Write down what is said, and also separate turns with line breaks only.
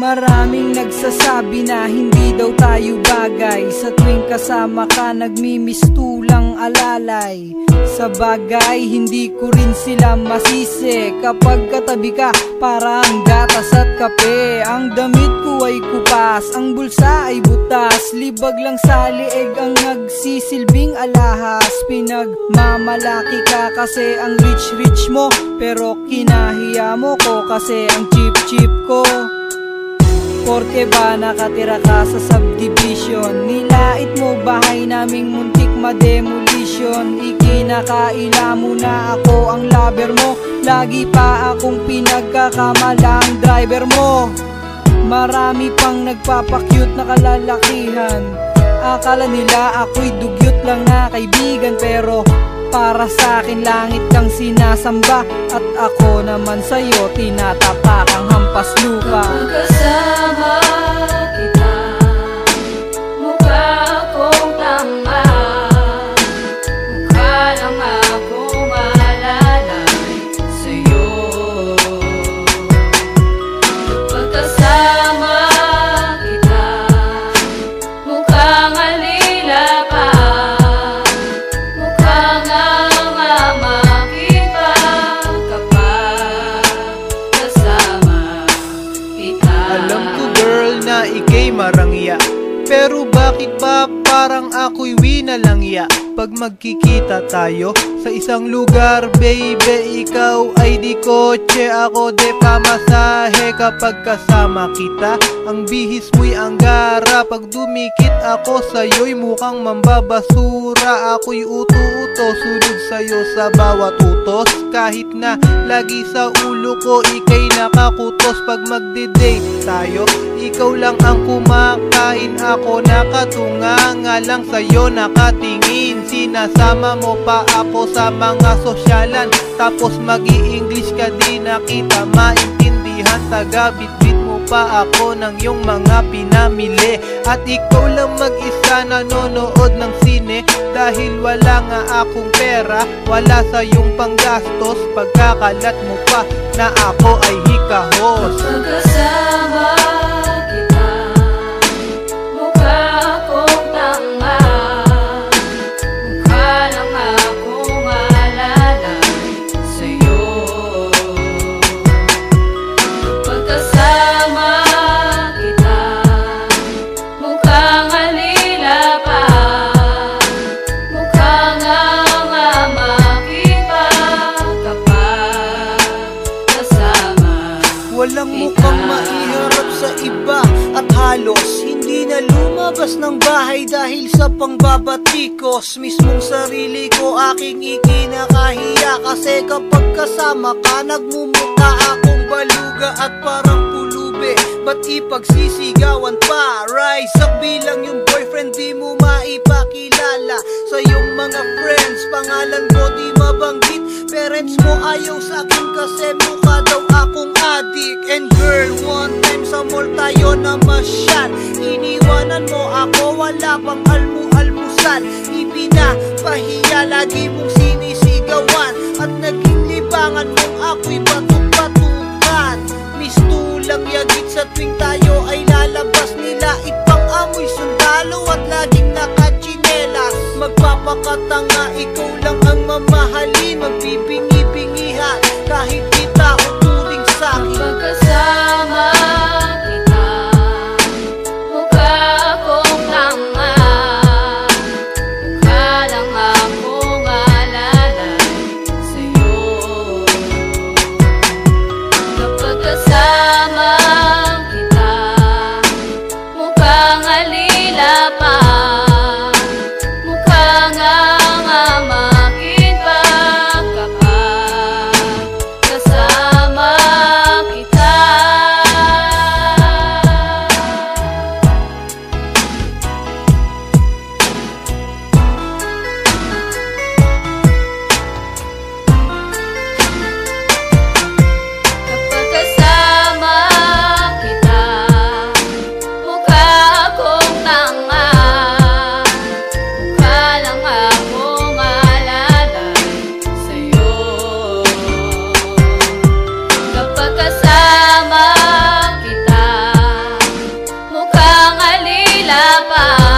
Maraming nagsasabi na hindi daw tayo bagay. Sa tuwing kasama ka nagmimistulang alalay. Sa bagay hindi ko rin sila masisi. Kapag katabi ka parang gatas at kape. Ang damit ko ay kupas, ang bulsa ay butas. Libag lang sa lieg ang nagsisilbing alahas. Pinagmamalaki ka kasi ang rich-rich mo Pero kinahiya mo ko kasi ang cheap-cheap ko Porke ba nakatira ka sa subdivision? Nilait mo bahay naming muntik ma-demolition. Ikinakaila mo na ako ang lover mo. Lagi pa akong pinagkakamalang driver mo. Marami pang nagpapakyut na kalalakihan. Akala nila ako'y dugyot lang na kaibigan Pero para sa akin langit kang sinasamba. At ako naman sa'yo tinatapak ang
paslukang Kasama
Pero bakit ba parang ako'y wina lang ya Pag magkikita tayo sa isang lugar Baby ikaw ay di kotse. Ako de pamasahe kapag kasama kita. Ang bihis mo'y anggara Pag dumikit ako sa'yo'y mukhang mambabasura. Ako'y uto-uto sunod sa'yo sa bawat utos. Kahit na lagi sa ulo ko ikay nakakutos. Pag magde-date tayo Ikaw lang ang kumakain. Ako nakatunga nga lang sa'yo nakatingin Sinasama mo pa ako sa mga sosyalan. Tapos mag english ka di nakita maintindihan. Taga-bitbit mo pa ako ng iyong mga pinamili. At ikaw lang mag-isa nanonood ng sine. Dahil wala nga akong pera Wala sa iyong panggastos. Pagkakalat mo pa na ako ay hikahos.
Magkasama
na lumabas ng bahay Dahil sa pangbabatikos Mismong sarili ko aking ikinakahiya. Kasi kapag kasama ka Nagmumukha akong baluga At parang pulube Ba't ipagsisigawan pa? Rise up bilang yung boyfriend Di mo maipakilala. Sa iyong mga friends Pangalan ko di mabanggit. Parents mo ayaw sa akin Kasi mukha daw akong addict. And girl, one time sa mall tayo na masyal. Iniwanan mo ako Wala pang almu-almusal. Ipinapahiya Lagi mong sinisigawan. At naging libangan mong ako'y batuk-batukan Mistulang bulagyagit sa tuwing tayo ay lalabas nila. Ipangamoy sundalo at laging nakachinelas. Magpapakatanga, ikaw lang ang mamahali Magbibingi-bingihan. Kahit kita utuling sa'kin Magkasama la paz.